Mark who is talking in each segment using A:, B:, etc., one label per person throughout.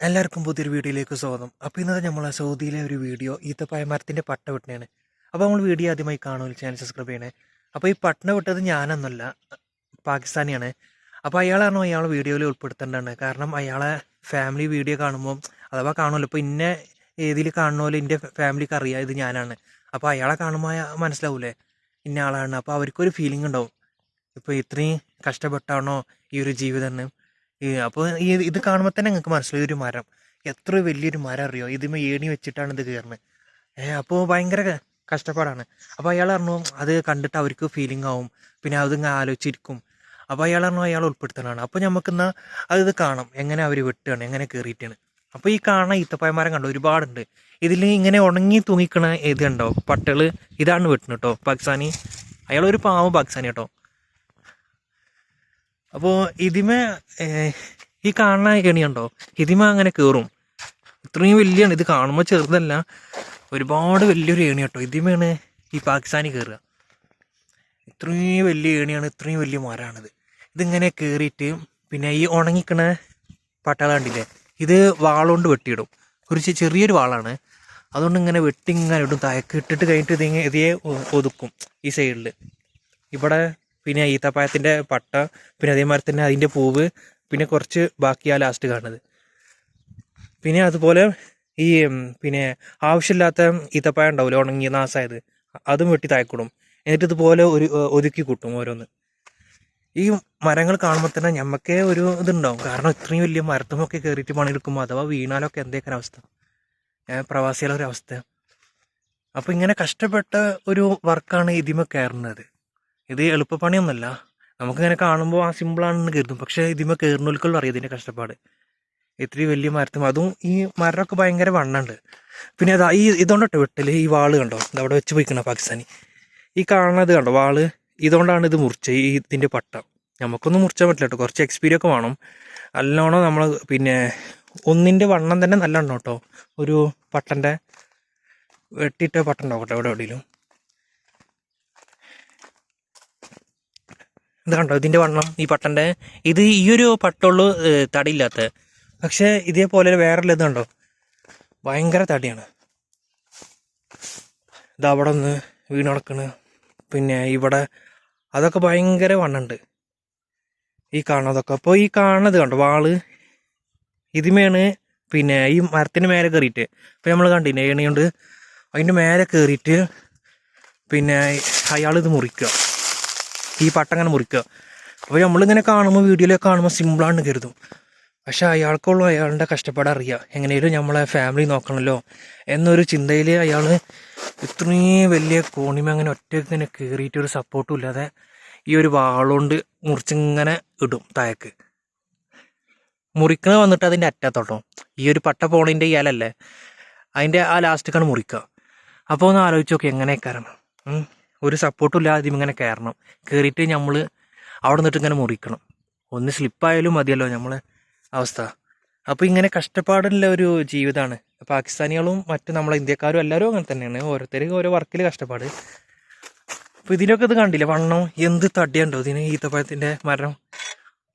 A: എല്ലാവർക്കും പുതിയൊരു വീഡിയോയിലേക്ക് സ്വാഗതം. അപ്പോൾ ഇന്നത്തെ നമ്മൾ സൗദിയിലെ ഒരു വീഡിയോ ഈത്തപ്പായ മരത്തിന്റെ പട്ട വെട്ടണയാണ് അപ്പോൾ നമ്മൾ വീഡിയോ ആദ്യമായി കാണുമല്ലോ ചാനൽ സബ്സ്ക്രൈബ് ചെയ്യണേ. അപ്പോൾ ഈ പട്ടണ വിട്ടത് ഞാനൊന്നുമല്ല പാകിസ്ഥാനിയാണ്. അപ്പോൾ അയാളാണോ അയാൾ വീഡിയോയിൽ ഉൾപ്പെടുത്തേണ്ടതാണ്. കാരണം അയാളെ ഫാമിലി വീഡിയോ കാണുമ്പോൾ അഥവാ കാണുമല്ലോ ഇപ്പോൾ ഇന്ന ഏതിൽ കാണുമല്ലോ എന്റെ ഫാമിലിക്ക് അറിയാം ഇത് ഞാനാണ്. അപ്പോൾ അയാളെ കാണുമ്പോൾ മനസ്സിലാവൂലേ ഇന്ന ആളാണ്. അപ്പോൾ അവർക്കൊരു ഫീലിംഗ് ഉണ്ടാവും. ഇപ്പോൾ ഇത്രയും കഷ്ടപ്പെട്ടാണോ ഈ ഒരു ജീവിതം അപ്പോൾ ഈ ഇത് കാണുമ്പോൾ തന്നെ നിങ്ങൾക്ക് മനസ്സിലായി ഒരു മരം. എത്ര വലിയൊരു മരം അറിയോ? ഇതിമേ ഏണി വെച്ചിട്ടാണ് ഇത് കയറുന്നത് അപ്പോൾ ഭയങ്കര കഷ്ടപ്പാടാണ്. അപ്പോൾ അയാൾ പറഞ്ഞു അത് കണ്ടിട്ട് അവർക്ക് ഫീലിംഗ് ആവും. പിന്നെ അതിങ്ങനെ ആലോചിച്ചിരിക്കും. അപ്പോൾ അയാൾ പറഞ്ഞു അയാൾ ഉൾപ്പെടുത്തണതാണ് അപ്പോൾ നമുക്കെന്നാൽ അത് കാണാം. എങ്ങനെ അവർ വെട്ടുകയാണ് എങ്ങനെ കയറിയിട്ടാണ് അപ്പോൾ ഈ കാണാൻ ഈത്തപ്പായ മരം കണ്ടോ? ഒരുപാടുണ്ട്. ഇതിൽ ഇങ്ങനെ ഉണങ്ങി തൂങ്ങിക്കണ ഇത് കണ്ടോ? പട്ടകൾ ഇതാണ് വെട്ടുന്നത് കേട്ടോ പാകിസ്ഥാനി. അയാളൊരു പാവം പാകിസ്ഥാനി കേട്ടോ അപ്പോൾ ഇതിമേ ഈ കാണുന്ന കെണിയുണ്ടോ ഇതിമേ അങ്ങനെ കയറും ഇത്രയും വലിയാണ്. ഇത് കാണുമ്പോൾ ചെറുതല്ല. ഒരുപാട് വലിയൊരു ഏണി കേട്ടോ. ഇതിമയാണ് ഈ പാകിസ്ഥാനിൽ കയറുക ഇത്രയും വലിയ ഏണിയാണ് ഇത്രയും വലിയ മരമാണിത്. ഇതിങ്ങനെ കയറിയിട്ട് പിന്നെ ഈ ഉണങ്ങിക്കണ പട്ടാളാണ്ടില്ലേ ഇത് വാളുകൊണ്ട് വെട്ടിയിടും. കുറിച്ച് ചെറിയൊരു വാളാണ്. അതുകൊണ്ട് ഇങ്ങനെ വെട്ടി ഇങ്ങനെ ഇടും. തയക്കിട്ടിട്ട് കഴിഞ്ഞിട്ട് ഇതിങ്ങനെ ഇതേ ഒതുക്കും ഈ സൈഡിൽ ഇവിടെ പിന്നെ ഈത്തപ്പായത്തിന്റെ പട്ട പിന്നെ അതേമാതിരി തന്നെ അതിന്റെ പൂവ് പിന്നെ കുറച്ച് ബാക്കിയാ ലാസ്റ്റ് കാണുന്നത്. പിന്നെ അതുപോലെ ഈ പിന്നെ ആവശ്യമില്ലാത്ത ഈത്തപ്പായ ഉണ്ടാവില്ല ഉണങ്ങി നാസായത് അതും വെട്ടി തായക്കിടും. എന്നിട്ട് ഇതുപോലെ ഒരു ഒതുക്കി കൂട്ടും ഓരോന്ന്. ഈ മരങ്ങൾ കാണുമ്പോൾ തന്നെ ഞമ്മക്കേ ഒരു ഇതുണ്ടാവും. കാരണം ഇത്രയും വലിയ മരത്തുമൊക്കെ കയറിയിട്ട് പണിയെടുക്കുമ്പോൾ അഥവാ വീണാലൊക്കെ എന്തേക്കാൻ അവസ്ഥ? പ്രവാസികളുടെ അവസ്ഥ അപ്പോൾ ഇങ്ങനെ കഷ്ടപ്പെട്ട ഒരു വർക്കാണ് ഇതിമ കയറുന്നത് ഇത് എളുപ്പപ്പണിയൊന്നുമല്ല. നമുക്കിങ്ങനെ കാണുമ്പോൾ ആ സിമ്പിളാണെന്ന് കരുതും. പക്ഷേ ഇതിമേ കയറുന്നവർക്കുള്ള അറിയാം ഇതിന്റെ കഷ്ടപ്പാട്. ഇത്രയും വലിയ മരത്തും അതും ഈ മരമൊക്കെ ഭയങ്കര വണ്ണുണ്ട് പിന്നെ അതാ ഈ ഇതുകൊണ്ടോ വെട്ടൽ? ഈ വാൾ കണ്ടോ? അവിടെ വെച്ച് പോയിക്കണ പാകിസ്ഥാനി. ഈ കാണുന്നത് കണ്ടോ? വാൾ. ഇതുകൊണ്ടാണ് ഇത് മുറിച്ചത്. ഈ ഇതിന്റെ പട്ട. നമുക്കൊന്നും മുറിച്ചാൻ പറ്റില്ല കേട്ടോ. കുറച്ച് എക്സ്പീരിയൻ ഒക്കെ വേണം. നല്ലോണം നമ്മൾ പിന്നെ ഒന്നിന്റെ വണ്ണം തന്നെ നല്ല കേട്ടോ. ഒരു പട്ടന്റെ വെട്ടിയിട്ട പട്ടുണ്ടാവും കേട്ടോ എവിടെ എവിടെയെങ്കിലും. ഇത് കണ്ടോ? ഇതിന്റെ വണ്ണം ഈ പട്ടന്റെ ഇത് ഈ ഒരു പട്ടുള്ളൂ തടിയില്ലാത്ത. പക്ഷേ ഇതേപോലെ വേറെ ഇത് കണ്ടോ? ഭയങ്കര തടിയാണ്. ഇത് അവിടെ ഒന്ന് വീണ് കിടക്കണ് പിന്നെ ഇവിടെ അതൊക്കെ ഭയങ്കര വണ്ണുണ്ട്. ഈ കാണുന്നതൊക്കെ. അപ്പോൾ ഈ കാണുന്നത് കണ്ടോ? വാൾ. ഇതിമേണ് പിന്നെ ഈ മരത്തിന് മേലെ കയറിയിട്ട് ഇപ്പം നമ്മൾ കണ്ടില്ലേ ഏണിയുണ്ട്. അതിന്റെ മേലെ കയറിയിട്ട് പിന്നെ അയാൾ ഇത് മുറിക്കുക ഈ പട്ടങ്ങനെ മുറിക്കുക. അപ്പോൾ നമ്മളിങ്ങനെ കാണുമ്പോൾ വീഡിയോയിലൊക്കെ കാണുമ്പോൾ സിമ്പിളാണെന്ന് കരുതും. പക്ഷേ അയാൾക്കുള്ള അയാളുടെ കഷ്ടപ്പാട് അറിയാം. എങ്ങനെയും നമ്മളെ ഫാമിലി നോക്കണമല്ലോ എന്നൊരു ചിന്തയിൽ അയാൾ ഇത്രയും വലിയ കോണിമ അങ്ങനെ ഒറ്റയ്ക്ക് ഇങ്ങനെ കയറിയിട്ട് ഒരു സപ്പോർട്ടും ഇല്ലാതെ ഈ ഒരു വാളുകൊണ്ട് മുറിച്ചിങ്ങനെ ഇടും താഴേക്ക്. മുറിക്കണ വന്നിട്ട് അതിന്റെ അറ്റത്തോട്ടോ. ഈ ഒരു പട്ട പോണിന്റെ ഇലല്ലേ അതിന്റെ ആ ലാസ്റ്റിക്കാണ് മുറിക്കുക. അപ്പോൾ ഒന്ന് ആലോചിച്ച് നോക്കി എങ്ങനെയൊക്കെ ഉം. ഒരു സപ്പോർട്ടും ഇല്ലാതെ ഇങ്ങനെ കയറണം കയറിയിട്ട് നമ്മൾ അവിടെ നിന്നിട്ട് ഇങ്ങനെ മുറിക്കണം. ഒന്ന് സ്ലിപ്പായാലും മതിയല്ലോ നമ്മളെ അവസ്ഥ. അപ്പോൾ ഇങ്ങനെ കഷ്ടപ്പാടുള്ള ഒരു ജീവിതമാണ് പാകിസ്ഥാനികളും മറ്റ് നമ്മളെ ഇന്ത്യക്കാരും എല്ലാവരും അങ്ങനെ തന്നെയാണ്. ഓരോരുത്തർക്ക് ഓരോ വർക്കിൽ കഷ്ടപ്പാട്. അപ്പോൾ ഇതിനൊക്കെ ഇത് കണ്ടില്ല? വണ്ണം എന്ത് തടിയുണ്ടോ ഇതിന്? ഈത്തപ്പഴത്തിന്റെ മരണം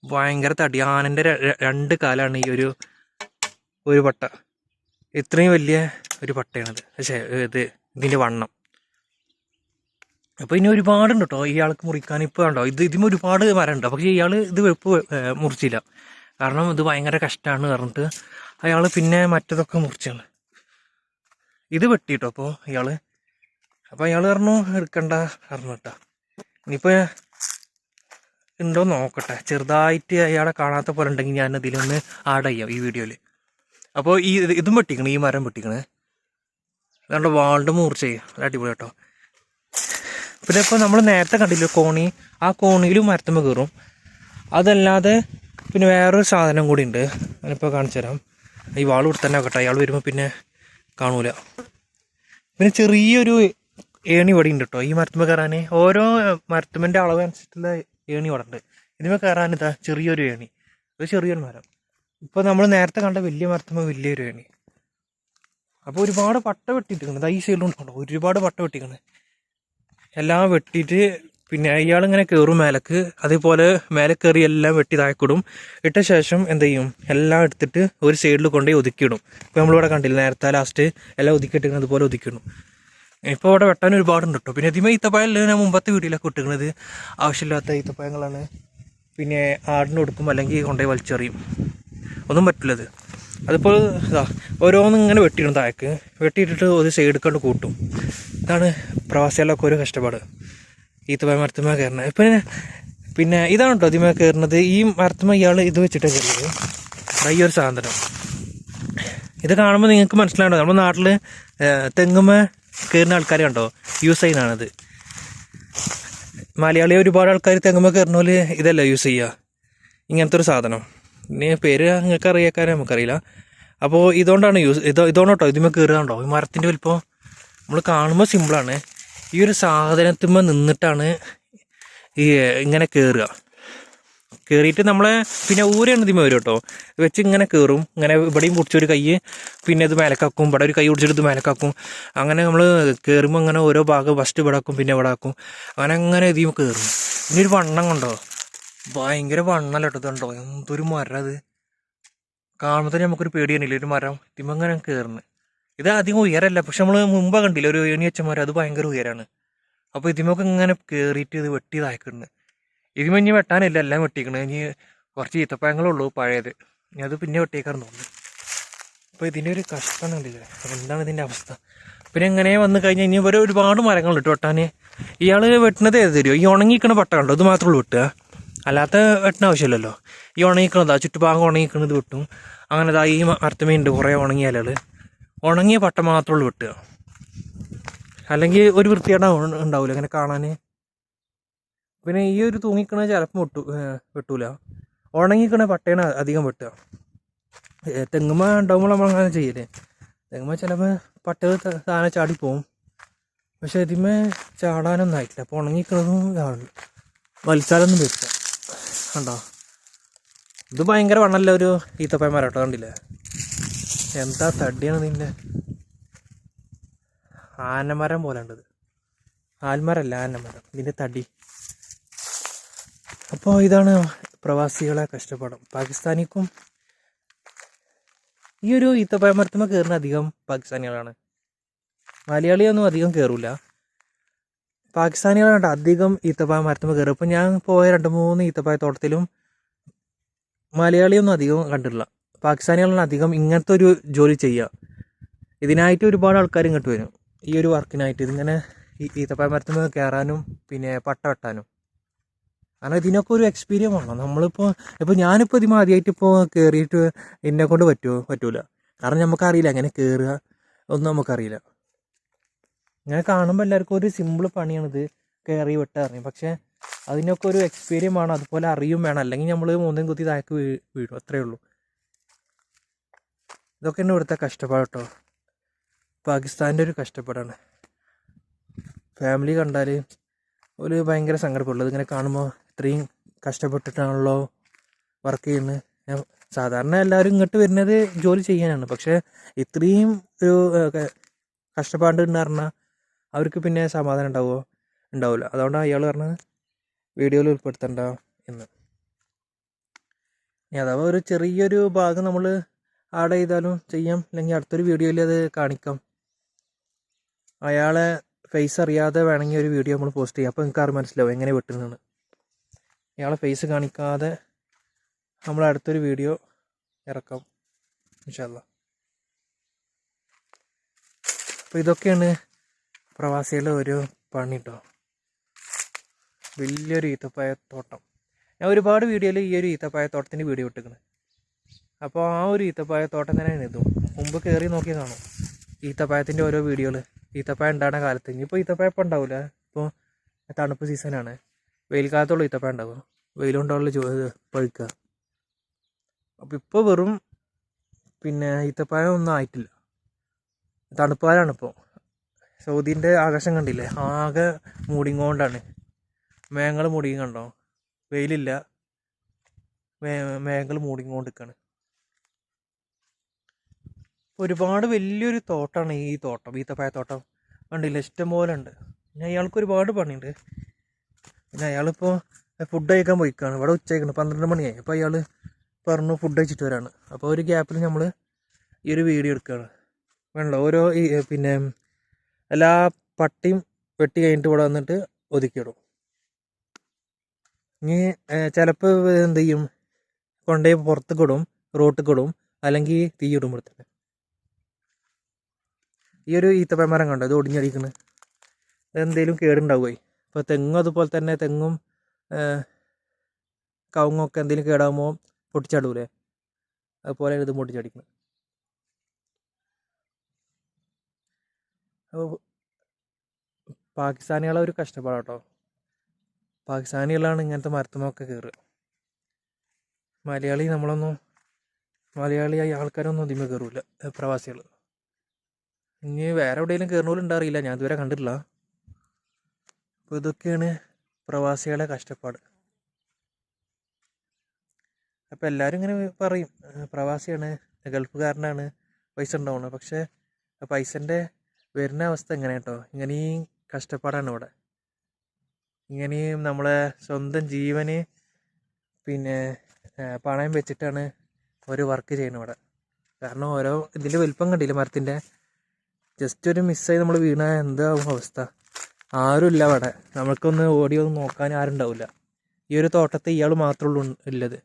A: ഭയങ്കര തടി. ആനന്റെ രണ്ട് കാലാണ് ഈ ഒരു ഒരു പട്ട. ഇത്രയും വലിയ ഒരു പട്ടയാണത്. പക്ഷേ ഇത് ഇതിന്റെ വണ്ണം. അപ്പോൾ ഇനി ഒരുപാടുണ്ട് കേട്ടോ ഇയാൾക്ക് മുറിക്കാൻ ഇപ്പോൾ ഉണ്ടോ? ഇത് ഇതിന് ഒരുപാട് മരമുണ്ട് പക്ഷേ ഇയാൾ ഇത് വെപ്പ് മുറിച്ചില്ല. കാരണം ഇത് ഭയങ്കര കഷ്ടമാണ് പറഞ്ഞിട്ട് അയാൾ പിന്നെ മറ്റതൊക്കെ മുറിച്ചാണ്. ഇത് വെട്ടി കേട്ടോ അപ്പോൾ ഇയാൾ? അപ്പോൾ അയാൾ പറഞ്ഞു എടുക്കണ്ട പറഞ്ഞു കേട്ടോ. ഇനിയിപ്പോൾ ഉണ്ടോ നോക്കട്ടെ. ചെറുതായിട്ട് അയാളെ കാണാത്ത പോലെ ഉണ്ടെങ്കിൽ ഞാൻ ഇതിലൊന്ന് ആഡ് ചെയ്യാം ഈ വീഡിയോയിൽ അപ്പോൾ ഈ ഇത് വെട്ടിക്കണേ ഈ മരം വെട്ടിക്കണേ. അതുകൊണ്ട് വാളുടെ മൂർച്ചയെ അത് അടിപൊളി കേട്ടോ. പിന്നെ ഇപ്പോൾ നമ്മൾ നേരത്തെ കണ്ടില്ലേ കോണി? ആ കോണിയിലും മരത്തുമ്പോൾ കയറും അതല്ലാതെ പിന്നെ വേറൊരു സാധനം കൂടി ഉണ്ട്. ഞാനിപ്പോൾ കാണിച്ചു തരാം. ഈ വാൾ ഇവിടെ തന്നെ കേട്ടോ അയാൾ വരുമ്പോൾ പിന്നെ കാണൂല. പിന്നെ ചെറിയൊരു ഏണി വടി ഉണ്ട് കേട്ടോ ഈ മരത്തുമ്പോൾ കയറാൻ ഓരോ മരത്തുമ്മന്റെ അളവ് അനുസരിച്ചുള്ള ഏണി ഇവിടെ ഉണ്ട്. ഇതിന്മേൽ കയറാൻ ഇതാ ചെറിയൊരു ഏണി. ഒരു ചെറിയൊരു മരം. ഇപ്പോൾ നമ്മൾ നേരത്തെ കണ്ട വലിയ മരത്തുമ്പോൾ വലിയൊരു ഏണി. അപ്പോൾ ഒരുപാട് പട്ട വെട്ടിയിട്ടുണ്ട് ഈ സൈഡിലുണ്ടോ ഒരുപാട് പട്ട വെട്ടിക്കണേ എല്ലാം വെട്ടിയിട്ട് പിന്നെ ഇയാളിങ്ങനെ കയറും മേലക്ക്. അതേപോലെ മേലെ കയറി എല്ലാം വെട്ടി താഴെക്കിടും. ഇട്ട ശേഷം എന്ത് ചെയ്യും? എല്ലാം എടുത്തിട്ട് ഒരു സൈഡിൽ കൊണ്ടുപോയി ഒതുക്കിയിടും. ഇപ്പോൾ നമ്മളിവിടെ കണ്ടില്ല നേരത്തെ ലാസ്റ്റ് എല്ലാം ഒതുക്കിയിട്ടിങ്ങനെ അതുപോലെ ഒതുക്കിയിടും. ഇപ്പോൾ അവിടെ വെട്ടാൻ ഒരുപാടുണ്ട് കേട്ടോ പിന്നെ ഇതിമേ ഈത്തപ്പഴമല്ലേ ഞാൻ മുമ്പത്തെ വീട്ടിലൊക്കെ ഇട്ടിരിക്കുന്നത് ആവശ്യമില്ലാത്ത ഈത്തപ്പായങ്ങളാണ് പിന്നെ ആടിന് കൊടുക്കും അല്ലെങ്കിൽ കൊണ്ടുപോയി വലിച്ചെറിയും. ഒന്നും പറ്റില്ലത് അതിപ്പോൾ ഇതാ ഓരോന്നും ഇങ്ങനെ വെട്ടിയിടും താഴേക്ക്. വെട്ടിയിട്ടിട്ട് ഒരു സൈഡ് കണ്ട് കൂട്ടും. ഇതാണ് പ്രവാസികളൊക്കെ ഒരു കഷ്ടപ്പാട്. ഈത്തപ്പഴ മരത്തുമ കയറുന്നത് പിന്നെ പിന്നെ ഇതാണ് കേട്ടോ ഇതിമേ കയറുന്നത് ഈ മരത്തുമ ഇയാൾ ഇത് വെച്ചിട്ടാണ് കയറുന്നത് ദാ ഈ ഒരു സാധനം. ഇത് കാണുമ്പോൾ നിങ്ങൾക്ക് മനസ്സിലാകണ്ടോ നമ്മുടെ നാട്ടിൽ തെങ്ങുമ കയറുന്ന ആൾക്കാർ കണ്ടോ? യൂസ് ചെയ്യുന്നതാണിത്. മലയാളി ഒരുപാട് ആൾക്കാർ തെങ്ങുമ കയറുന്ന പോലെ ഇതല്ല യൂസ് ചെയ്യുക ഇങ്ങനത്തെ ഒരു സാധനം. ഇനി പേര് നിങ്ങൾക്ക് അറിയാക്കാരെ നമുക്കറിയില്ല. അപ്പോൾ ഇതുകൊണ്ടാണ് യൂസ് ഇത് ഇതുകൊണ്ട് കേട്ടോ കയറുക കയറുകയുണ്ടോ ഈ മരത്തിന്റെ വലിപ്പം നമ്മൾ കാണുമ്പോൾ സിമ്പിളാണ് ഈ ഒരു സാധനത്തിന്മേൽ നിന്നിട്ടാണ് ഈ ഇങ്ങനെ കയറുക കയറിയിട്ട് നമ്മളെ പിന്നെ ഊരാണ് ഇതിമ വരും കേട്ടോ. വെച്ച് ഇങ്ങനെ കയറും ഇങ്ങനെ ഇവിടെയും പിടിച്ചൊരു കൈ പിന്നെ ഇത് മേലക്കാക്കും. ഇവിടെ ഒരു കൈ പിടിച്ചിട്ട് ഇത് മേലക്കാക്കും. അങ്ങനെ നമ്മൾ കയറുമ്പോൾ അങ്ങനെ ഓരോ ഭാഗം ഫസ്റ്റ് ഇവിടെ ആക്കും പിന്നെ ഇവിടെ ആക്കും. അങ്ങനെ അങ്ങനെ ഇതിമ കയറും പിന്നെ ഒരു വണ്ണം കണ്ടോ? ഭയങ്കര വണ്ണല്ല കേട്ടോ ഇതുണ്ടോ എന്തൊരു മരം അത്. കാണുമ്പോൾ തന്നെ നമുക്കൊരു പേടിയാണില്ല ഒരു മരം ഇതിമ അങ്ങനെ കയറുന്നത് ഇത് അധികം ഉയരല്ല. പക്ഷെ നമ്മൾ മുമ്പ് കണ്ടില്ല ഒരു ഏണി വെച്ച അത് ഭയങ്കര ഉയരാണ്. അപ്പോൾ ഇതിമൊക്കെ ഇങ്ങനെ കയറിയിട്ട് ഇത് വെട്ടി താഴ്ക്കുന്നുണ്ട് ഇതിമ ഇനി വെട്ടാനില്ല എല്ലാം വെട്ടിക്കണേ. ഇനി കുറച്ച് ഈത്തപ്പഴങ്ങളുള്ളൂ പഴയത്. ഇനി അത് പിന്നെ വെട്ടിയേക്കാന്ന് തോന്നുന്നു. അപ്പോൾ ഇതിന്റെ ഒരു കഷ്ടം കണ്ടില്ലേ? എന്താണ് ഇതിന്റെ അവസ്ഥ? പിന്നെ എങ്ങനെ വന്നു കഴിഞ്ഞാൽ ഇനി ഇവരെ ഒരുപാട് മരങ്ങളുണ്ട് വെട്ടാൻ ഇയാൾ വെട്ടുന്നത് ഏത് തരുമോ ഈ ഉണങ്ങിക്കണ പട്ട കണ്ടോ? ഇത് മാത്രമേ ഉള്ളൂ വെട്ടുക. അല്ലാത്ത വെട്ടണ ആവശ്യമില്ലല്ലോ. ഈ ഉണങ്ങിക്കണതാ ചുറ്റുഭാഗം ഉണങ്ങിക്കണത് വെട്ടും. അങ്ങനെ ഈ മരത്തുമേണ്ട് കുറേ ഉണങ്ങിയ ഉണങ്ങിയ പട്ട മാത്രമേ ഉള്ളൂ വെട്ടുക. അല്ലെങ്കിൽ ഒരു വൃത്തിയേടാ ഉണ്ടാവില്ല അങ്ങനെ കാണാൻ. പിന്നെ ഈ ഒരു തൂങ്ങിക്കണ ചിലപ്പോൾ വെട്ടു വെട്ടൂല. ഉണങ്ങിക്കണ പട്ടയാണ് അധികം വെട്ടുക. തെങ്ങുമ ഉണ്ടാകുമ്പോൾ നമ്മൾ അങ്ങനെ ചെയ്യല്ലേ തെങ്ങുമ ചിലപ്പോൾ പട്ട താനെ ചാടിപ്പോവും പക്ഷെ ഇതിമേ ചാടാനൊന്നും ആയിട്ടില്ല. അപ്പോൾ ഉണങ്ങിക്കണതും ഇതാണ്. വലിച്ചാലൊന്നും വരില്ല കണ്ടോ? ഇത് ഭയങ്കര വണ്ണല്ല ഒരു ഈത്തപ്പയം മരം കേട്ടോ കണ്ടില്ലേ? എന്താ തടിയാണ് നിന്നെ? ആനമരം പോലെ ഉണ്ടത് ആൽമരല്ല ആനമരം. നിന്റെ തടി. അപ്പോൾ ഇതാണ് പ്രവാസികളെ കഷ്ടപ്പാടും. പാകിസ്ഥാനിക്കും ഈ ഒരു ഈത്തപ്പഴം കയറുന്ന അധികം പാകിസ്ഥാനികളാണ്. മലയാളിയൊന്നും അധികം കയറൂല പാകിസ്ഥാനികളാണ് അധികം ഈത്തപ്പായ മരത്തുമ്പോൾ കയറും ഇപ്പം ഞാൻ പോയ രണ്ട് മൂന്ന് ഈത്തപ്പഴ തോട്ടത്തിലും മലയാളിയൊന്നും അധികം കണ്ടിട്ടില്ല. പാകിസ്ഥാനികളാണ് അധികം ഇങ്ങനത്തെ ഒരു ജോലി ചെയ്യുക. ഇതിനായിട്ട് ഒരുപാട് ആൾക്കാർ ഇങ്ങോട്ട് വരും. ഈ ഒരു വർക്കിനായിട്ട് ഇതിങ്ങനെ ഈ ഈത്തപ്പഴ നിന്ന് കയറാനും പിന്നെ പട്ട വെട്ടാനും. കാരണം ഇതിനൊക്കെ ഒരു എക്സ്പീരിയൻസ് വേണം. നമ്മളിപ്പോൾ ഇപ്പോൾ ഞാനിപ്പോൾ ഇതിമ ആദ്യമായിട്ട് ഇപ്പോൾ കയറിയിട്ട് എന്നെ കൊണ്ട് പറ്റുമോ പറ്റൂല. കാരണം നമുക്കറിയില്ല എങ്ങനെ കയറുക ഒന്നും നമുക്കറിയില്ല. ഇങ്ങനെ കാണുമ്പോൾ എല്ലാവർക്കും ഒരു സിമ്പിൾ പണിയാണിത്. കയറി വെട്ട അറിയും പക്ഷേ അതിനൊക്കെ ഒരു എക്സ്പീരിയൻസ് വേണം. അതുപോലെ അറിയും വേണം. അല്ലെങ്കിൽ നമ്മൾ മൂന്നും കുത്തി താഴേക്ക് വീഴും. അത്രേ ഉള്ളൂ. ഇതൊക്കെ തന്നെ ഇവിടുത്തെ കഷ്ടപ്പാട് കേട്ടോ പാകിസ്ഥാന്റെ ഒരു കഷ്ടപ്പാടാണ്. ഫാമിലി കണ്ടാൽ ഒരു ഭയങ്കര സങ്കടപ്പെടുള്ളൂ. ഇതിങ്ങനെ കാണുമ്പോൾ ഇത്രയും കഷ്ടപ്പെട്ടിട്ടാണല്ലോ വർക്ക് ചെയ്യുന്നത് സാധാരണ എല്ലാവരും ഇങ്ങോട്ട് വരുന്നത് ജോലി ചെയ്യാനാണ്. പക്ഷേ ഇത്രയും ഒരു കഷ്ടപ്പാട് എന്ന് പറഞ്ഞാൽ അവർക്ക് പിന്നെ സമാധാനം ഉണ്ടാവുമോ ഉണ്ടാവില്ല അതുകൊണ്ടാണ് അയാൾ പറഞ്ഞത് വീഡിയോയിൽ ഉൾപ്പെടുത്തണ്ട എന്ന്. ഇനി അഥവാ ഒരു ചെറിയൊരു ഭാഗം നമ്മൾ ആഡ് ചെയ്താലും ചെയ്യാം. അല്ലെങ്കിൽ അടുത്തൊരു വീഡിയോയിൽ അത് കാണിക്കാം. അയാളെ ഫേസ് അറിയാതെ വേണമെങ്കിൽ ഒരു വീഡിയോ നമ്മൾ പോസ്റ്റ് ചെയ്യാം. അപ്പോൾ നിങ്ങൾക്ക് ആറ് മനസ്സിലാവും എങ്ങനെ വിട്ടുന്നതാണ്. ഇയാളെ ഫേസ് കാണിക്കാതെ നമ്മൾ അടുത്തൊരു വീഡിയോ ഇറക്കാം. വിശാല അപ്പോൾ ഇതൊക്കെയാണ് പ്രവാസികളുടെ ഒരു പണി കേട്ടോ വലിയൊരു ഈത്തപ്പായ തോട്ടം ഞാൻ ഒരുപാട് വീഡിയോയിൽ ഈ ഒരു ഈത്തപ്പായ തോട്ടത്തിന്റെ വീഡിയോ ഇട്ടിരിക്കുന്നത് അപ്പോൾ ആ ഒരു ഈത്തപ്പായ തോട്ടം തന്നെയാണ് ഇതും മുമ്പ് കയറി നോക്കി കാണും. ഈത്തപ്പായത്തിന്റെ ഓരോ വീഡിയോകൾ ഈത്തപ്പായ ഉണ്ടാകുന്ന കാലത്ത്. ഇനിയിപ്പോൾ ഈത്തപ്പായ ഇപ്പം ഉണ്ടാവില്ല ഇപ്പോൾ തണുപ്പ് സീസണാണ് വെയിൽ കാലത്തുള്ള ഈത്തപ്പായ ഉണ്ടാവും വെയിലുണ്ടാവുള്ള ജോ പഴുക്കുക. അപ്പോൾ ഇപ്പോൾ വെറും പിന്നെ ഈത്തപ്പായം ഒന്നും ആയിട്ടില്ല. തണുപ്പാലാണ് ഇപ്പോൾ സൗദീന്റെ ആകാശം കണ്ടില്ലേ? ആകെ മൂടിങ്ങോണ്ടാണ് മേഘങ്ങൾ മൂടിയും കണ്ടോ? വെയിലില്ല. മേ മേഘങ്ങൾ മൂടിങ്ങോണ്ടിരിക്കുകയാണ് ഒരുപാട് വലിയൊരു തോട്ടമാണ് ഈ തോട്ടം ഈത്തപ്പായ തോട്ടം കണ്ടില്ല? ഇഷ്ടം പോലെ ഉണ്ട് പിന്നെ അയാൾക്ക് ഒരുപാട് പണിയുണ്ട്. പിന്നെ അയാളിപ്പോൾ ഫുഡ് കഴിക്കാൻ പോയിക്കാണ്. ഇവിടെ ഉച്ചയ്ക്കാണ്. പന്ത്രണ്ട് മണിയായി. അപ്പോൾ അയാൾ പറഞ്ഞു ഫുഡ് കഴിച്ചിട്ട് വരാണ്. അപ്പോൾ ഒരു ഗ്യാപ്പിൽ നമ്മൾ ഈ ഒരു വീഡിയോ എടുക്കുകയാണ് വേണല്ലോ? ഓരോ ഈ പിന്നെ എല്ലാ പട്ടിയും വെട്ടി കഴിഞ്ഞിട്ട് ഇവിടെ വന്നിട്ട് ഒതുക്കിയിടും. ഇനി ചിലപ്പോൾ എന്ത് ചെയ്യും? കൊണ്ടുപോയി പുറത്തേക്ക് ഇടും റോട്ടിൽ ഇടും അല്ലെങ്കിൽ തീയിടും ഇവിടെ തന്നെ ഈ ഒരു ഈത്തപ്പഴമരം കണ്ടോ ഇത് ഒടിഞ്ഞടിക്കുന്നത് എന്തെങ്കിലും കേടുണ്ടാവുമായി ഇപ്പോൾ തെങ്ങും അതുപോലെ തന്നെ തെങ്ങും കവുങ്ങും ഒക്കെ എന്തെങ്കിലും കേടാകുമ്പോൾ പൊട്ടിച്ചാടൂലേ? അതുപോലെ ഇത് പൊട്ടിച്ചടിക്കുന്നത് പാകിസ്ഥാനികളെ ഒരു കഷ്ടപ്പാടാണ് കേട്ടോ പാകിസ്ഥാനികളാണ് ഇങ്ങനത്തെ മരത്തുമൊക്കെ കയറുക മലയാളി നമ്മളൊന്നും മലയാളിയായ ആൾക്കാരൊന്നും ഇതിമേ കയറില്ല പ്രവാസികൾ ഇനി വേറെ എവിടെയെങ്കിലും കയറണോലും അറിയില്ല. ഞാൻ ഇതുവരെ കണ്ടിട്ടില്ല. അപ്പോൾ ഇതൊക്കെയാണ് പ്രവാസികളെ കഷ്ടപ്പാട്. അപ്പോൾ എല്ലാവരും ഇങ്ങനെ പറയും "ആ, പ്രവാസിയാണ് ഗൾഫുകാരനാണ് പൈസ ഉണ്ടാവണം. പക്ഷേ പൈസന്റെ വരുന്ന അവസ്ഥ എങ്ങനെ കേട്ടോ. ഇങ്ങനെയും കഷ്ടപ്പാടാണ് ഇവിടെ. ഇങ്ങനെയും നമ്മളെ സ്വന്തം ജീവന് പിന്നെ പണയം വെച്ചിട്ടാണ് ഒരു വർക്ക് ചെയ്യുന്നത് ഇവിടെ. കാരണം ഓരോ ഇതിന്റെ വലിപ്പം കണ്ടില്ല മരത്തിന്റെ? ജസ്റ്റ് ഒരു മിസ്സായി നമ്മൾ വീണ എന്താവും അവസ്ഥ? ആരുമില്ല അവിടെ. നമുക്കൊന്ന് ഓടി ഒന്ന് നോക്കാൻ ആരുണ്ടാവില്ല ഈ ഒരു തോട്ടത്തെ ഇയാൾ മാത്രമേ ഉള്ളൂ ഉള്ളത്.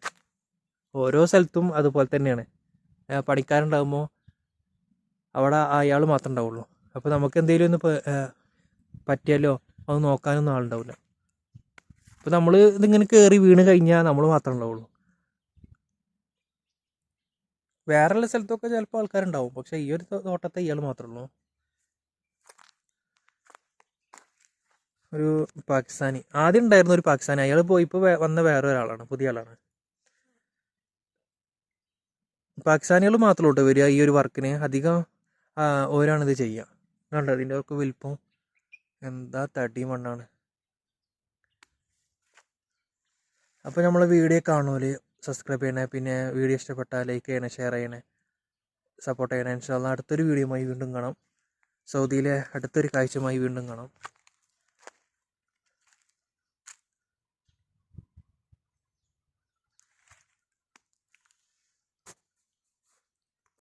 A: ഓരോ സ്ഥലത്തും അതുപോലെ തന്നെയാണ്. പണിക്കാരുണ്ടാകുമ്പോൾ അവിടെ അയാൾ മാത്രമേ ഉണ്ടാവുള്ളൂ. അപ്പോൾ നമുക്ക് എന്തെങ്കിലും ഒന്ന് പറ്റിയാലോ? അത് നോക്കാനൊന്നും ആളുണ്ടാവില്ല. അപ്പോൾ നമ്മൾ ഇതിങ്ങനെ കയറി വീണ് കഴിഞ്ഞാൽ നമ്മൾ മാത്രമേ ഉണ്ടാവുള്ളൂ. വേറെയുള്ള സ്ഥലത്തൊക്കെ ചിലപ്പോൾ ആൾക്കാരുണ്ടാവും. പക്ഷേ ഈ ഒരു തോട്ടത്തെ ഇയാൾ മാത്രമേ ഉള്ളൂ. ഒരു പാകിസ്ഥാനി. ആദ്യം ഉണ്ടായിരുന്ന ഒരു പാകിസ്ഥാനി. അയാൾ പോയി ഇപ്പോൾ വന്ന വേറെ ഒരാളാണ് പുതിയ ആളാണ്. പാകിസ്ഥാനികൾ മാത്രമേ ഉള്ളൂ വരിക. ഈ ഒരു വർക്കിന് അധികം ഓരാണിത് ചെയ്യുക കണ്ടോ? ഇതിന്റെ ഒക്കെ വലിപ്പം. എന്താ തടി മണ്ണാണ്. അപ്പോൾ നമ്മളെ വീഡിയോ കാണുമല്ലോ സബ്സ്ക്രൈബ് ചെയ്യണേ പിന്നെ വീഡിയോ ഇഷ്ടപ്പെട്ടാൽ ലൈക്ക് ചെയ്യണേ ഷെയർ ചെയ്യണേ സപ്പോർട്ട് ചെയ്യണേ. അടുത്തൊരു വീഡിയോയുമായി വീണ്ടും കാണാം. സൗദിയിലെ അടുത്തൊരു കാഴ്ചയുമായി വീണ്ടും കാണാം.